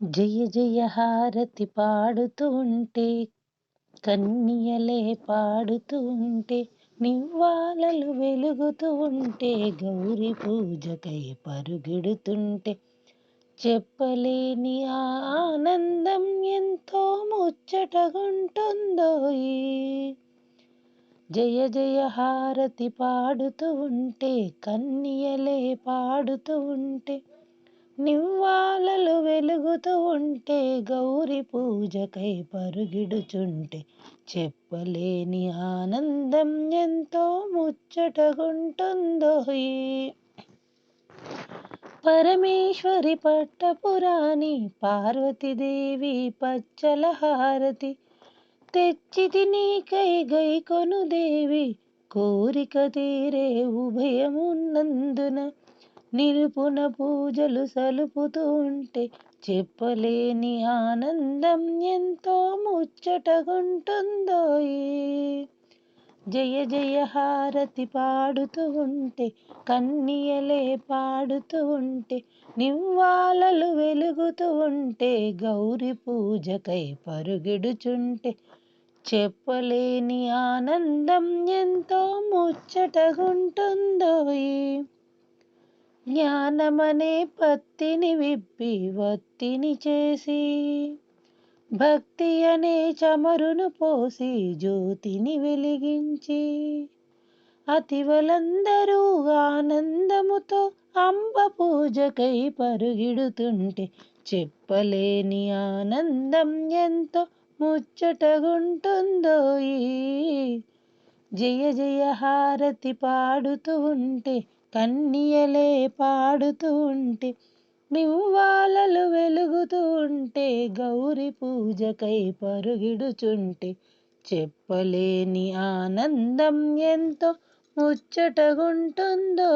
జయ జయ హారతి పాడుతూ ఉంటే కన్యలే పాడుతూ ఉంటే నివ్వాలలు వెలుగుతూ ఉంటే గౌరి పూజకై పరుగెడుతుంటే చెప్పలేని ఆనందం ఎంతో ముచ్చటగుంటుందో జయ జయ హారతి పాడుతూ ఉంటే కన్యలే పాడుతూ ఉంటే నివ్వాలలు వెలుగుతూ ఉంటే గౌరి పూజకై పరుగిడుచుంటే చెప్పలేని ఆనందం ఎంతో ముచ్చటగుంటుందో పరమేశ్వరి పట్టపురాణి పార్వతీదేవి పచ్చల హారతి తెచ్చితి నీకై గైకొను దేవి కోరిక తీరే ఉభయమున్నందున నిలుపున పూజలు సలుపుతూ ఉంటే చెప్పలేని ఆనందం ఎంతో ముచ్చటగుంటుందో జయ జయ హారతి పాడుతూ ఉంటే కన్నియలే పాడుతూ ఉంటే నివ్వాలలు వెలుగుతూ ఉంటే గౌరి పూజకై పరుగిడుచుంటే చెప్పలేని ఆనందం ఎంతో ముచ్చటగుంటుందో జ్ఞానమనే పత్తిని విప్పి వత్తిని చేసి భక్తి అనే చమరును పోసి జ్యోతిని వెలిగించి అతివలందరూ ఆనందముతో అంబ పూజకై పరుగిడుతుంటే చెప్పలేని ఆనందం ఎంతో ముచ్చటగుంటుందో జయ జయ హారతి పాడుతూ ఉంటే కన్యలే పాడుతూ ఉంటే నివ్వాలలు వెలుగుతూ ఉంటే గౌరి పూజకై పరుగిడుచుంటే చెప్పలేని ఆనందం ఎంతో ముచ్చటగుంటుందో